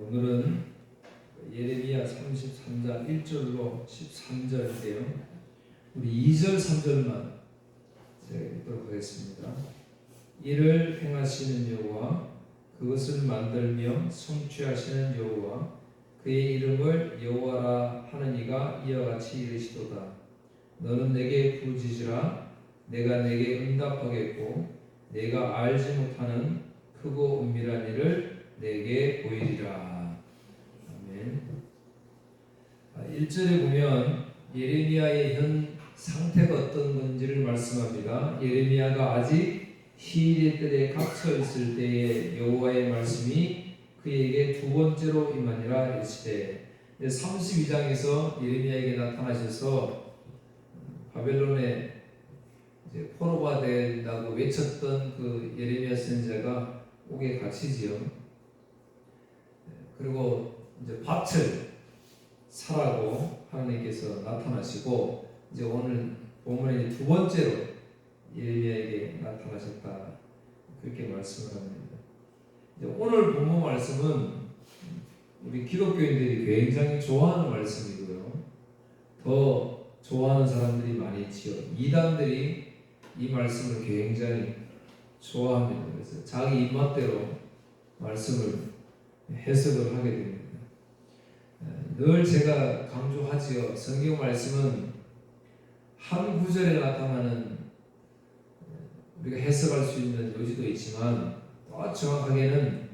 오늘은 예레미야 33장 1절로 13절인데요. 우리 2절 3절만 제가 읽도록 하겠습니다. 이를 행하시는 여호와 그것을 만들며 성취하시는 여호와 그의 이름을 여호와라 하는 이가 이와 같이 이르시도다. 너는 내게 부르짖으라 내가 내게 응답하겠고 내가 알지 못하는 크고 은밀한 일을 내게 보이리라. 아멘. 1절에 보면 예레미야의 현 상태가 어떤 건지를 말씀합니다. 예레미야가 아직 시일의 뜰에 갇혀 있을 때에 여호와의 말씀이 그에게 두 번째로 임하니라 이르시되 32장에서 예레미야에게 나타나셔서 바벨론에 포로가 된다고 외쳤던 그 예레미야 선지자가 옥에 갇히지요. 그리고 이제 밭을 사라고 하나님께서 나타나시고 이제 오늘 본문에 두 번째로 예레미야에게 나타나셨다 그렇게 말씀을 합니다. 오늘 본문 말씀은 우리 기독교인들이 굉장히 좋아하는 말씀이고요. 더 좋아하는 사람들이 많이 있지요. 이단들이 이 말씀을 굉장히 좋아합니다. 그래서 자기 입맛대로 말씀을 해석을 하게 됩니다. 늘 제가 강조하지요. 성경 말씀은 한 구절에 나타나는 우리가 해석할 수 있는 요지도 있지만 또 정확하게는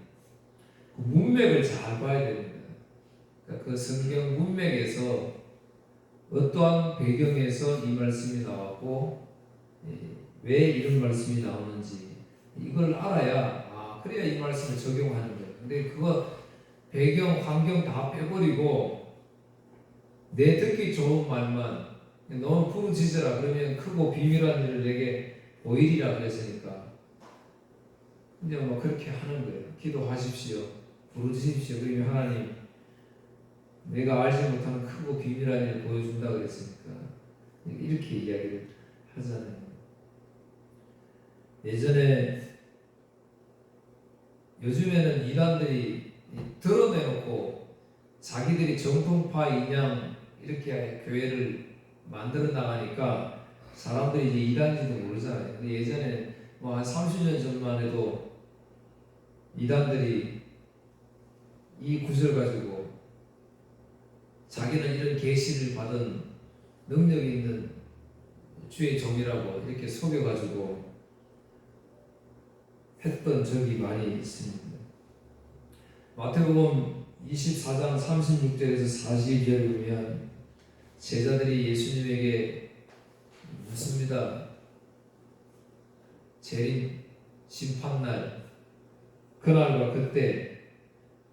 그 문맥을 잘 봐야 됩니다. 그러니까 그 성경 문맥에서 어떠한 배경에서 이 말씀이 나왔고 왜 이런 말씀이 나오는지 이걸 알아야 아 그래야 이 말씀을 적용하는. 근데 그거 배경 환경 다 빼버리고 내 듣기 좋은 말만 너무 부르짖으라 그러면 크고 비밀한 일을 내게 보이리라 그랬으니까 이제 뭐 그렇게 하는 거예요. 기도하십시오. 부르짖으십시오. 그러면 하나님 내가 알지 못하는 크고 비밀한 일을 보여준다 그랬으니까 이렇게 이야기를 하잖아요. 예전에 요즘에는 이단들이 드러내놓고 자기들이 정통파 인양 이렇게 교회를 만들어 나가니까 사람들이 이제 이단인지도 모르잖아요. 근데 예전에 뭐 한 30년 전만 해도 이단들이 이 구절 가지고 자기는 이런 계시를 받은 능력 있는 주의 종이라고 이렇게 속여가지고 했던 적이 많이 있습니다. 마태복음 24장 36절에서 42절을 보면 제자들이 예수님에게 묻습니다. 재림 심판날 그날과 그때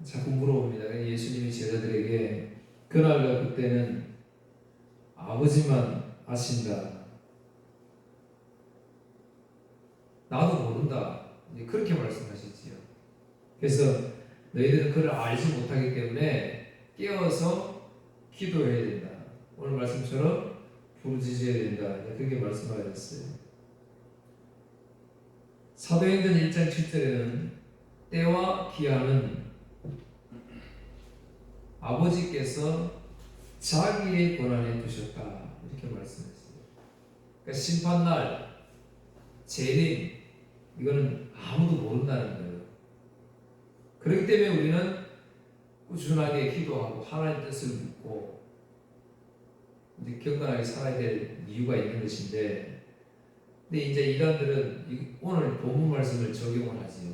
자꾸 물어봅니다. 예수님이 제자들에게 그날과 그때는 아버지만 아신다. 나도 모른다. 그렇게 말씀하셨지요. 그래서 너희들은 그를 알지 못하기 때문에 깨어서 기도해야 된다. 오늘 말씀처럼 부르짖어야 된다. 그렇게 말씀하셨어요. 사도행전 1장 7절에는 때와 기한은 아버지께서 자기의 권한에 두셨다. 이렇게 말씀했어요. 그러니까 심판날, 재림, 이거는 아무도 모른다는 거예요. 그렇기 때문에 우리는 꾸준하게 기도하고 하나님 뜻을 묻고 경건하게 살아야 될 이유가 있는 것인데 근데 이제 이단들은 오늘 본문 말씀을 적용을 하지요.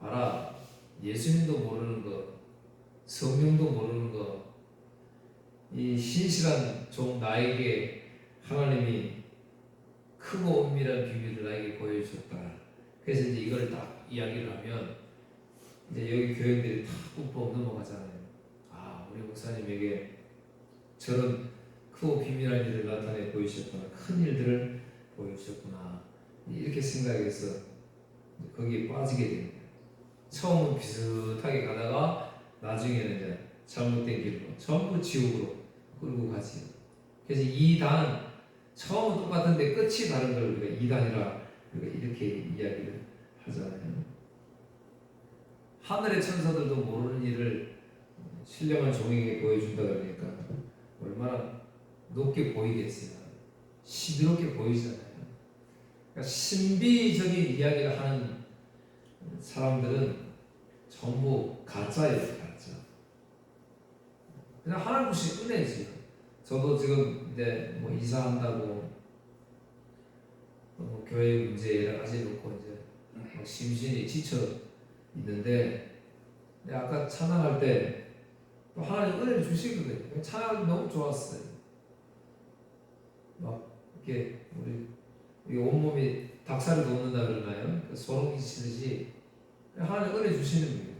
알아 예수님도 모르는 거 성령도 모르는 거이 신실한 종 나에게 하나님이 크고 은밀한 비밀을 나에게 보여주셨다. 그래서 이제 이걸 딱 이야기를 하면 이제 여기 교인들이 다 뿜뻑 넘어가잖아요. 아, 우리 목사님에게 저런 크고 비밀한 일을 나타내 보이셨구나. 큰 일들을 보여주셨구나. 이렇게 생각해서 거기에 빠지게 됩니다. 처음은 비슷하게 가다가 나중에는 이제 잘못된 길로 전부 지옥으로 끌고 가지요. 그래서 이 단 처음은 똑같은데 끝이 다른 걸 우리가 이단이라 우리가 이렇게 이야기를 하잖아요. 하늘의 천사들도 모르는 일을 신령한 종에게 보여준다 그러니까 얼마나 높게 보이겠어요. 신비롭게 보이잖아요. 그러니까 신비적인 이야기를 하는 사람들은 전부 가짜예요, 가짜. 그냥 하나님 시 은혜지요. 저도 지금 이제 뭐 이사한다고 뭐 교회 문제 여러 가지 놓고 이제 막 심신이 지쳐 있는데 아까 찬양할 때 또 하나님 은혜를 주시거든요. 찬양이 너무 좋았어요. 막 이렇게 우리 이 온몸이 닭살을 돋는다 그러나요? 그 소름 끼치듯이 하나님 은혜 주시는 거예요.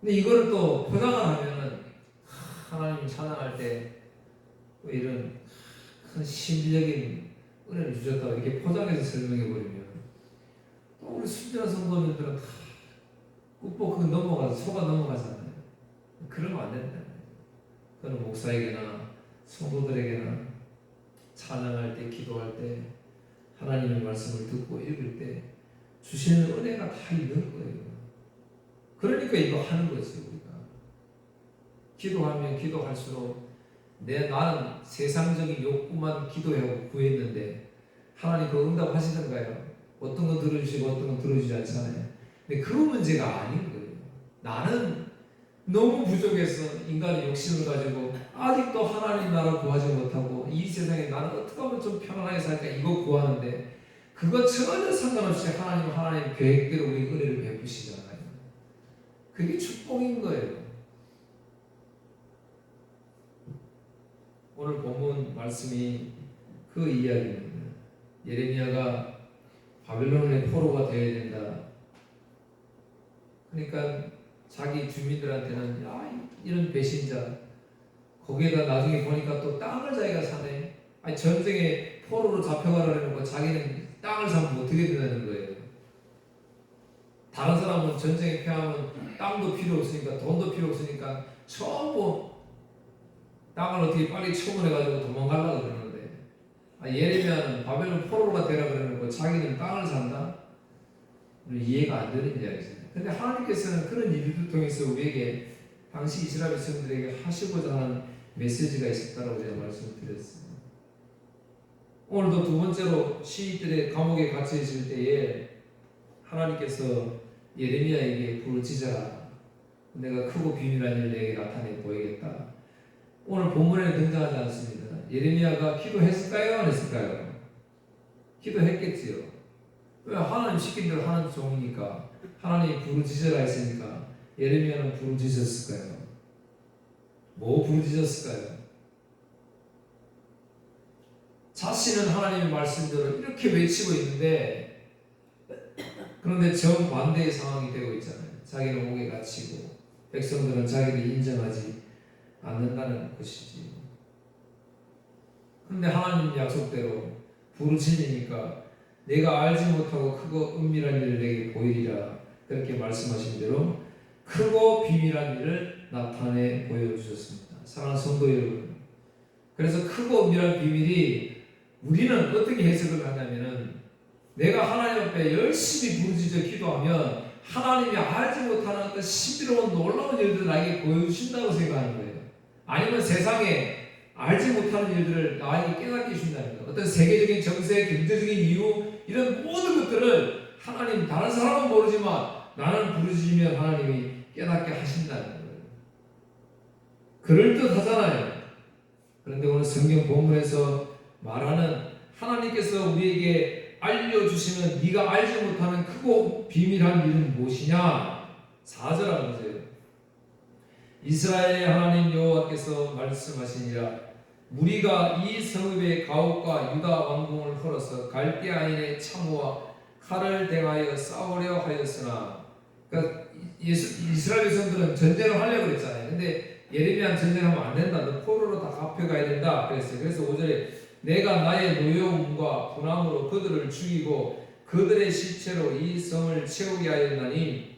근데 이거를 또 포장을 하면은 하나님 찬양할 때 또 이런 큰 신비적인 은혜를 주셨다고 이렇게 포장해서 설명해 버리면 또 우리 순전한 성도님들은 다 꾹뻑 그 넘어가서 속아 넘어가잖아요. 그러면 안 된다. 그는 목사에게나 성도들에게나 찬양할 때, 기도할 때, 하나님의 말씀을 듣고 읽을 때 주시는 은혜가 다 있는 거예요. 그러니까 이거 하는 거지 우리가. 기도하면 기도할수록 내 나는 세상적인 욕구만 기도하고 구했는데 하나님 그 응답하시던가요? 어떤 건 들어주시고 어떤 건 들어주지 않잖아요. 근데 그 문제가 아닌 거예요. 나는 너무 부족해서 인간의 욕심을 가지고 아직도 하나님 나라 구하지 못하고 이 세상에 나는 어떻게 하면 좀 편안하게 살까 이거 구하는데 그거 전혀 상관없이 하나님 하나님 계획대로 우리 은혜를 베푸시잖아요. 그게 축복인 거예요. 오늘 본문 말씀이 그 이야기입니다. 예레미야가 바벨론의 포로가 되어야 된다. 그러니까 자기 주민들한테는 야 이런 배신자 거기에다 나중에 보니까 또 땅을 자기가 사네. 아니 전쟁에 포로로 잡혀가라 그러고 자기는 땅을 사면 어떻게 되는 거예요? 다른 사람은 전쟁에 패하면 땅도 필요 없으니까 돈도 필요 없으니까 전부 땅을 어떻게 빨리 처분해가지고 도망가려고 그러는데 아, 예레미야는 바벨론 포로가 되라 그러는 거 자기는 땅을 산다? 이해가 안 되는 이야기잖아요. 근데 하나님께서는 그런 일을 통해서 우리에게 당시 이스라엘 백성들에게 하시고자 하는 메시지가 있었다라고 제가 말씀드렸어요. 오늘도 두 번째로 시인들의 감옥에 갇혀 있을 때에 하나님께서 예레미야에게 지져라. 내가 크고 비밀한 일 내게 나타내 보이겠다. 오늘 본문에 등장하지 않습니다. 예레미야가 기도했을까요? 안 했을까요? 기도했겠지요. 왜 하나님 시킨 대로 하는 종이니까 하나님이 부르짖으라 했으니까 예레미야는 부르짖었을까요? 뭐 부르짖었을까요? 자신은 하나님의 말씀대로 이렇게 외치고 있는데 그런데 정반대의 상황이 되고 있잖아요. 자기는 옥에 갇히고 백성들은 자기를 인정하지 않는다는 것이지. 근데 하나님 약속대로 부르짖으니까 내가 알지 못하고 크고 은밀한 일을 내게 보이리라 그렇게 말씀하신 대로 크고 비밀한 일을 나타내 보여주셨습니다. 사랑하는 성도 여러분 그래서 크고 은밀한 비밀이 우리는 어떻게 해석을 하냐면은 내가 하나님 앞에 열심히 부르짖어 기도하면 하나님이 알지 못하는 그 신비로운 놀라운 일들을 나에게 보여주신다고 생각하는 거예요. 아니면 세상에 알지 못하는 일들을 나에게 깨닫게 해준다는 거예요. 어떤 세계적인 정세, 경제적인 이유 이런 모든 것들을 하나님 다른 사람은 모르지만 나는 부르짖으면 하나님이 깨닫게 하신다는 거예요. 그럴 듯 하잖아요. 그런데 오늘 성경 본문에서 말하는 하나님께서 우리에게 알려주시는 네가 알지 못하는 크고 비밀한 일은 무엇이냐? 4절하는 거예요. 이스라엘의 하나님 여호와께서 말씀하시니라 무리가 이 성읍의 가옥과 유다 왕궁을 헐어서 갈대아인의 창호와 칼을 대하여 싸우려 하였으나 그러니까 이스라엘 백성들은 전쟁을 하려고 그랬잖아요. 근데 예레미야 전쟁하면 안 된다. 너 포로로 다 갚혀가야 된다. 그랬어요. 그래서 5절에 내가 나의 노여움과 분함으로 그들을 죽이고 그들의 시체로 이 성을 채우게 하였나니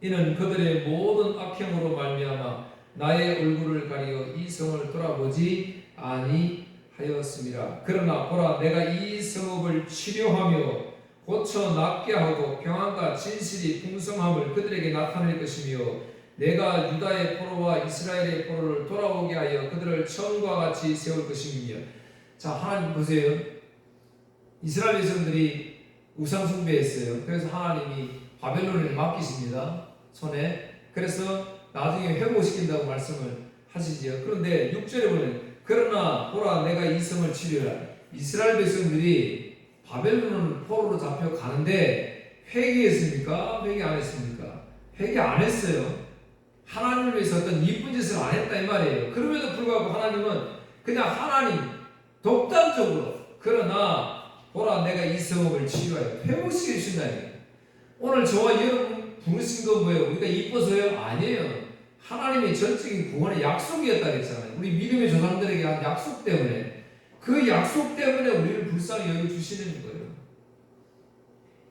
이는 그들의 모든 악행으로 말미암아 나의 얼굴을 가리어 이 성을 돌아보지 아니하였습니다. 그러나 보라 내가 이 성읍을 치료하며 고쳐 낫게 하고 평안과 진실이 풍성함을 그들에게 나타낼 것이며 내가 유다의 포로와 이스라엘의 포로를 돌아오게 하여 그들을 처음과 같이 세울 것이며. 자 하나님 보세요. 이스라엘 백성들이 우상 숭배했어요. 그래서 하나님이 바벨론을 맡기십니다 손에 그래서 나중에 회복시킨다고 말씀을 하시지요 그런데 6절에 보면 그러나 보라 내가 이 성을 치료라 이스라엘 백성들이 바벨론 포로로 잡혀 가는데 회개했습니까? 회개 안 했습니까? 회개 안 했어요. 하나님을 위해서 어떤 이쁜 짓을 안 했다 이 말이에요. 그럼에도 불구하고 하나님은 그냥 하나님 독단적으로 그러나 보라 내가 이 성읍을 치유하여 회복시켜 주신다니 오늘 저와 여러분 부르신 건 뭐예요? 우리가 이뻐서요? 아니에요. 하나님의 전적인 구원의 약속이었다 그랬잖아요. 우리 믿음의 조상들에게 한 약속 때문에 그 약속 때문에 우리를 불쌍히 여겨 주시는 거예요.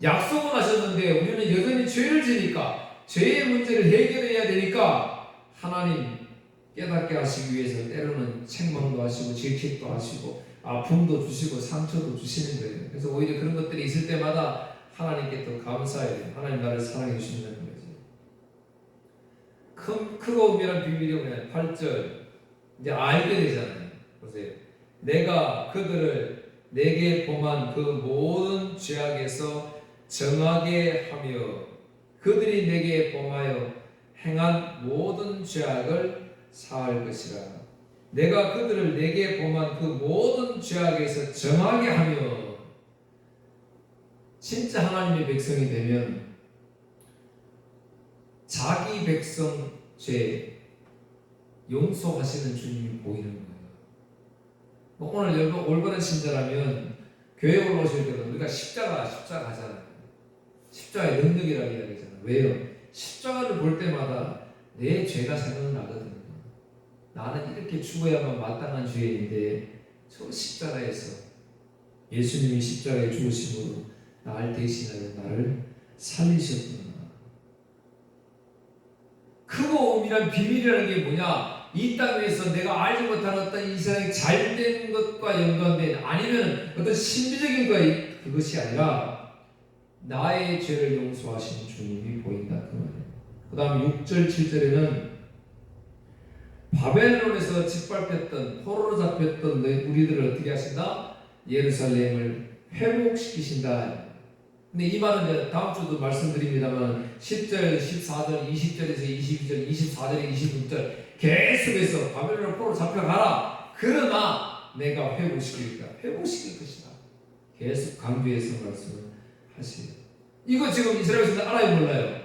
약속은 하셨는데 우리는 여전히 죄를 지니까 죄의 문제를 해결해야 되니까 하나님 깨닫게 하시기 위해서 때로는 책망도 하시고 질책도 하시고 아픔도 주시고 상처도 주시는 거예요. 그래서 오히려 그런 것들이 있을 때마다 하나님께 더 감사해야 돼요. 하나님 나를 사랑해 주신다는 거죠. 큰, 크고 은밀한 비밀이 뭐냐 8절 이제 알게 되잖아요. 보세요. 내가 그들을 내게 범한 그 모든 죄악에서 정하게 하며 그들이 내게 범하여 행한 모든 죄악을 사할 것이라. 내가 그들을 내게 범한 그 모든 죄악에서 정하게 하며 진짜 하나님의 백성이 되면 자기 백성 죄 용서하시는 주님이 보이는 거예요. 뭐 오늘 여러분 올바른 신자라면 교회 올라오실 때는 우리가 십자가 십자가 하잖아요. 십자가의 능력이라고 이야기하잖아요. 왜요? 십자가를 볼 때마다 내 죄가 생각나거든요. 나는 이렇게 죽어야만 마땅한 죄인데 저 십자가에서 예수님이 십자가에 죽으심으로 나를 대신하여 나를 살리셨구나. 크고 은밀한 비밀이라는 게 뭐냐? 이 땅에서 내가 알지 못한 어떤 이 세상에 잘된 것과 연관된 아니면 어떤 신비적인 것 그것이 아니라 나의 죄를 용서하신 주님이 보인다 그 말이에요. 그 다음 6절 7절에는 바벨론에서 짓밟혔던 포로로 잡혔던 우리들을 어떻게 하신다? 예루살렘을 회복시키신다. 근데 이 말은 이제 다음 주도 말씀드립니다만 10절, 14절, 20절에서 22절, 24절에 26절 계속해서 바벨론 포로 잡혀가라. 그러나 내가 회복시킬까? 회복시킬 것이다. 계속 강조해서 말씀을 하시요 이거 지금 이스라엘 백성들 알아요 몰라요?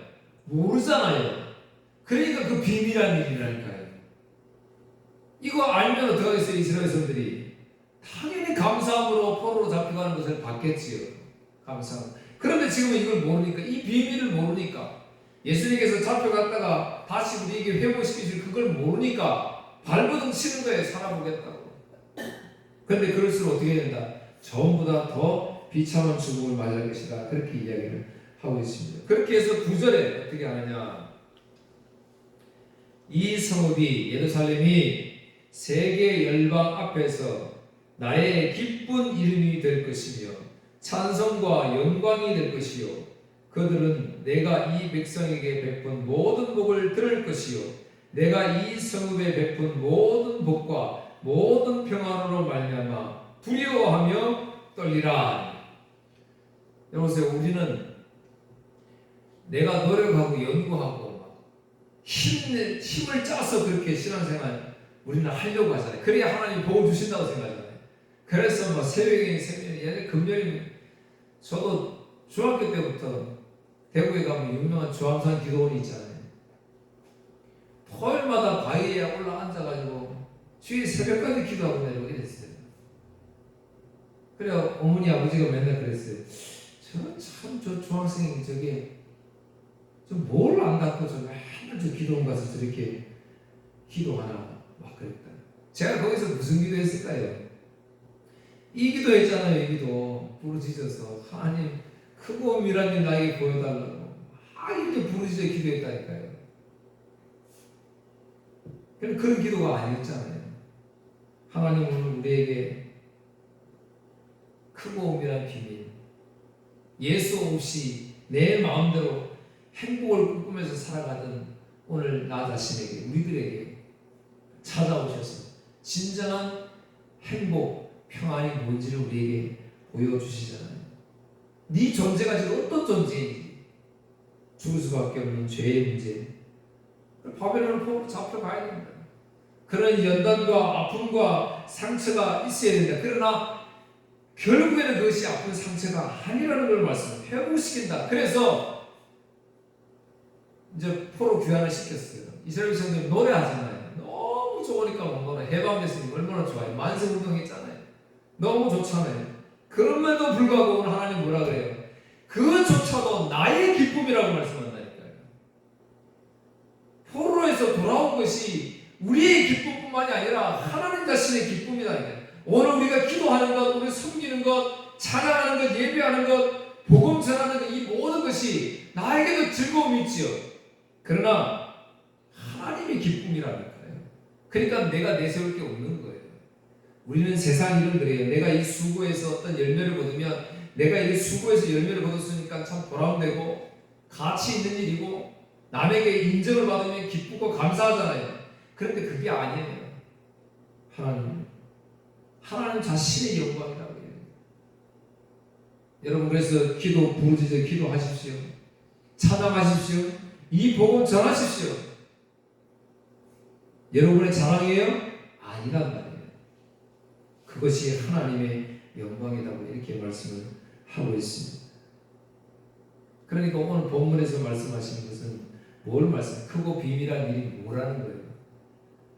모르잖아요. 그러니까 그 비밀한 일이라니까요. 이거 알면 어떡하겠어요 이스라엘 백성들이? 당연히 감사함으로 포로로 잡혀가는 것을 받겠지요. 감사함. 그런데 지금은 이걸 모르니까 이 비밀을 모르니까 예수님께서 잡혀갔다가 다시 우리에게 회복시키실 그걸 모르니까 발버둥 치는 거예요. 살아보겠다고. 그런데 그럴수록 어떻게 된다? 전부 다더 비참한 죽음을 맞을 것이다. 그렇게 이야기를 하고 있습니다. 그렇게 해서 구절에 어떻게 하느냐? 이 성읍이 예루살렘이 세계 열방 앞에서 나의 기쁜 이름이 될 것이며 찬성과 영광이 될 것이요 그들은 내가 이 백성에게 베푼 모든 복을 들을 것이요 내가 이 성읍에 베푼 모든 복과 모든 평안으로 말미암아 두려워하며 떨리라. 여보세요. 우리는 내가 노력하고 연구하고 막 힘, 힘을 짜서 그렇게 신앙생활 우리는 하려고 하잖아요. 그래야 하나님 복을 주신다고 생각하잖아요. 그래서 뭐 새벽에 새벽에 금요일 저도 중학교 때부터 대구에 가면 유명한 주암산 기도원이 있잖아요. 토요일마다 바위에 올라 앉아가지고 주일 새벽까지 기도하고 내려고 이랬어요. 그래 어머니 아버지가 맨날 그랬어요. 저참저 중학생이 저게 좀뭘 안 갖고 저 맨날 저 기도원 가서 저렇게 기도하나 막 그랬다. 제가 거기서 무슨 기도했을까요? 이 기도 했잖아요. 이 기도 부르짖어서 하나님 크고 은밀한 일 나에게 보여달라고 막 이렇게 부르짖어 기도했다니까요. 그런 그런 기도가 아니었잖아요. 하나님 오늘 우리에게 크고 은밀한 비밀 예수 없이 내 마음대로 행복을 꿈꾸면서 살아가던 오늘 나 자신에게 우리들에게 찾아오셔서 진정한 행복, 평안이 뭔지를 우리에게 보여주시잖아요. 네 존재가 지금 어떤 존재인지 죽을 수밖에 없는 죄의 문제. 바벨론을 포로 잡혀가야 됩니다. 그런 연단과 아픔과 상처가 있어야 된다. 그러나 결국에는 그것이 아픈 상처가 아니라는 걸 말씀 회복시킨다. 그래서 이제 포로 귀환을 시켰어요. 이스라엘 백성들 노래하잖아요. 너무 좋으니까 못 노래. 해방됐으니 얼마나 좋아요. 만세 운동했잖아요. 너무 좋잖아요. 그럼에도 불구하고 오늘 하나님 뭐라 그래요? 그것조차도 나의 기쁨이라고 말씀한다니까요. 포로에서 돌아온 것이 우리의 기쁨뿐만이 아니라 하나님 자신의 기쁨이다니까요. 오늘 우리가 기도하는 것, 우리 숨기는 것, 찬양하는 것, 예배하는 것, 복음 전하는 것, 이 모든 것이 나에게도 즐거움이 있지요. 그러나 하나님의 기쁨이라니까요. 그러니까 내가 내세울 게 없는 거예요. 우리는 세상 일을 그래요. 내가 이 수고에서 어떤 열매를 거두면 내가 이 수고에서 열매를 거뒀으니까 참 보람되고 가치 있는 일이고 남에게 인정을 받으면 기쁘고 감사하잖아요. 그런데 그게 아니에요. 하나님, 하나님 자신의 영광이라고 해요. 여러분 그래서 기도 부르짖어 기도하십시오. 찬양하십시오. 이 복음 전하십시오. 여러분의 자랑이에요? 아니란 말이에요. 그것이 하나님의 영광이라고 이렇게 말씀을 하고 있습니다. 그러니까 오늘 본문에서 말씀하시는 것은 뭘 말씀? 크고 비밀한 일이 뭐라는 거예요?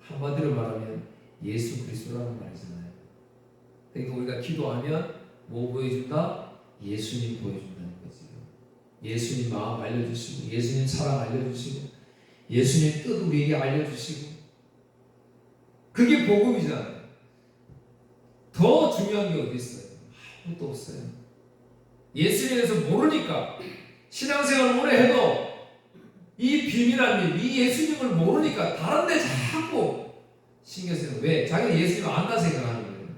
한마디로 말하면 예수 그리스도라는 말이잖아요. 그러니까 우리가 기도하면 뭐 보여준다? 예수님 보여준다는 거지. 예수님 마음 알려주시고, 예수님 사랑 알려주시고, 예수님 뜻 우리에게 알려주시고, 그게 복음이잖아요. 더 중요한 게 어디 있어요? 아무것도 없어요. 예수님에 대해서 모르니까 신앙생활을 오래 해도 이 비밀한 일, 이 예수님을 모르니까 다른 데 자꾸 신경 쓰는. 왜? 자기는 예수님 안다 생각하는 거예요.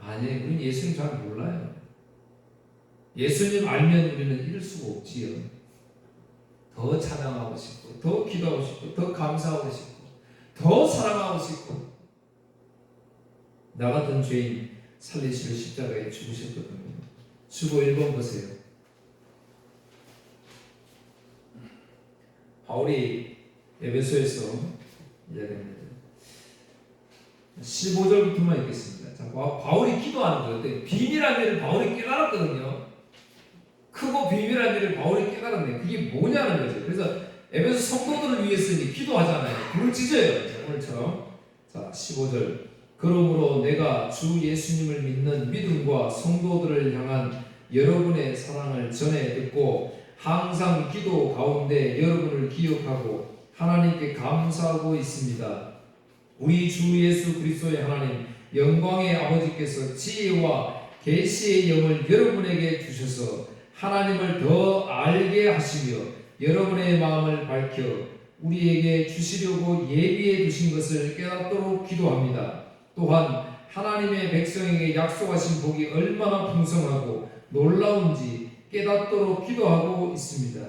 아니에요. 우리는 예수님 잘 몰라요. 예수님 알면 우리는 이럴 수가 없지요. 더 찬양하고 싶고, 더 기도하고 싶고, 더 감사하고 싶고, 더 사랑하고 싶고, 나 같은 죄인 살리시려 십자가에 죽으셨거든요. 주보 1번 보세요. 바울이 에베소에서 이야기합니다. 15절부터만 읽겠습니다. 자, 바- 바울이 기도하는 거예요. 비밀한 일을 바울이 깨달았거든요. 크고 비밀한 일을 바울이 깨달았네. 그게 뭐냐는 거죠. 그래서 에베소 성도들을 위해서 기도하잖아요. 불을 찢어요. 오늘처럼. 자, 15절. 그러므로 내가 주 예수님을 믿는 믿음과 성도들을 향한 여러분의 사랑을 전해 듣고 항상 기도 가운데 여러분을 기억하고 하나님께 감사하고 있습니다. 우리 주 예수 그리스도의 하나님 영광의 아버지께서 지혜와 계시의 영을 여러분에게 주셔서 하나님을 더 알게 하시며 여러분의 마음을 밝혀 우리에게 주시려고 예비해 두신 것을 깨닫도록 기도합니다. 또한 하나님의 백성에게 약속하신 복이 얼마나 풍성하고 놀라운지 깨닫도록 기도하고 있습니다.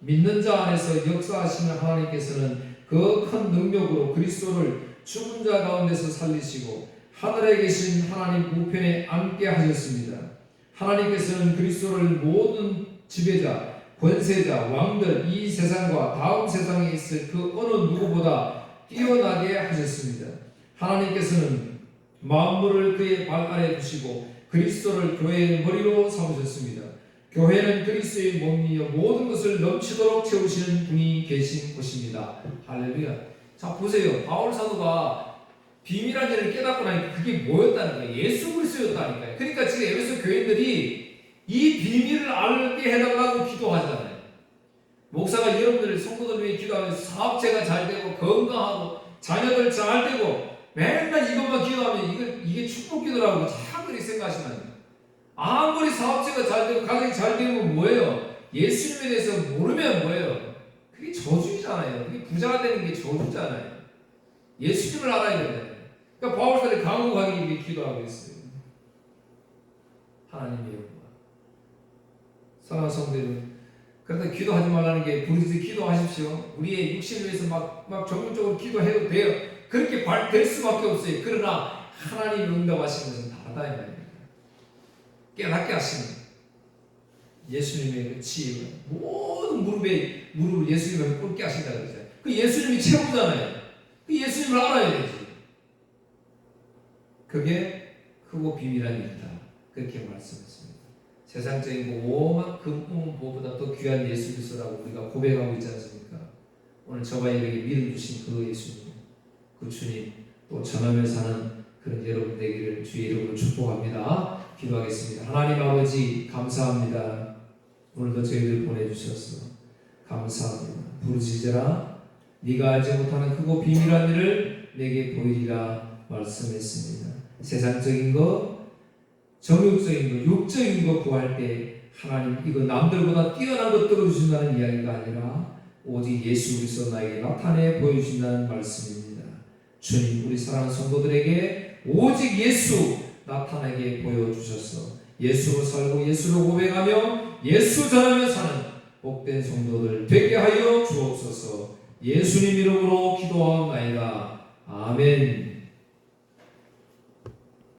믿는 자 안에서 역사하시는 하나님께서는 그 큰 능력으로 그리스도를 죽은 자 가운데서 살리시고 하늘에 계신 하나님 우편에 앉게 하셨습니다. 하나님께서는 그리스도를 모든 지배자, 권세자, 왕들 이 세상과 다음 세상에 있을 그 어느 누구보다 뛰어나게 하셨습니다. 하나님께서는 만물을 그의 발 아래 두시고 그리스도를 교회의 머리로 삼으셨습니다. 교회는 그리스도의 몸이요 모든 것을 넘치도록 채우시는 분이 계신 곳입니다. 할렐루야. 자 보세요. 바울 사도가 비밀한 일을 깨닫고 나니까 그게 뭐였다는 거예요? 예수 그리스도였다니까요. 그러니까 지금 에베소 교인들이 이 비밀을 알게 해달라고 기도하잖아요. 목사가 여러분들 성도들 위해 기도하면서 사업체가 잘 되고 건강하고 자녀들 잘 되고 맨날 이것만 기도하면 이게, 이게 축복 기도라고 참 그렇게 생각하시면 아무리 사업체가 잘 되고 가정이 잘 되면 뭐예요? 예수님에 대해서 모르면 뭐예요? 그게 저주잖아요. 그게 부자가 되는 게 저주잖아요. 예수님을 알아야 되잖아요. 그러니까 바울사를 강구하기 위해 기도하고 있어요. 하나님의 영광. 성도 여러분. 그런데 기도하지 말라는 게 부르짖어 기도하십시오. 우리의 육신을 위해서 막, 막 전문적으로 기도해도 돼요. 그렇게 발, 될 수밖에 없어요. 그러나 하나님 응답하시는 것은 다르다 이 말입니다. 깨닫게 하시는 예수님의 그 치유 모든 무릎에 무릎을 예수님을 꿇게 하신다 그러죠. 그 예수님이 최고잖아요. 그 예수님을 알아야 되지. 그게 크고 비밀한 일이다. 그렇게 말씀했습니다. 세상적인 오만 금품 보보다 더 귀한 예수 그리스도라고 우리가 고백하고 있지 않습니까? 오늘 저와 여러분에게 믿음 주신 그 예수님, 그 주님 또 전하며 사는 그런 여러분 되기를 주의 이름으로 축복합니다. 기도하겠습니다. 하나님 아버지 감사합니다. 오늘도 저희들 보내주셔서 감사합니다. 부르짖으라 네가 알지 못하는 크고 비밀한 일을 내게 보이리라 말씀했습니다. 세상적인 것, 정욕적인 것, 육적인 것 구할 때 하나님 이거 남들보다 뛰어난 것들을 주신다는 이야기가 아니라 오직 예수 그리스도 나에게 나타내 보여주신다는 말씀입니다. 주님 우리 사랑하는 성도들에게 오직 예수 나타나게 보여주셔서 예수로 살고 예수로 고백하며 예수 전하며 사는 복된 성도들 되게 하여 주옵소서 예수님 이름으로 기도하옵나이다. 아멘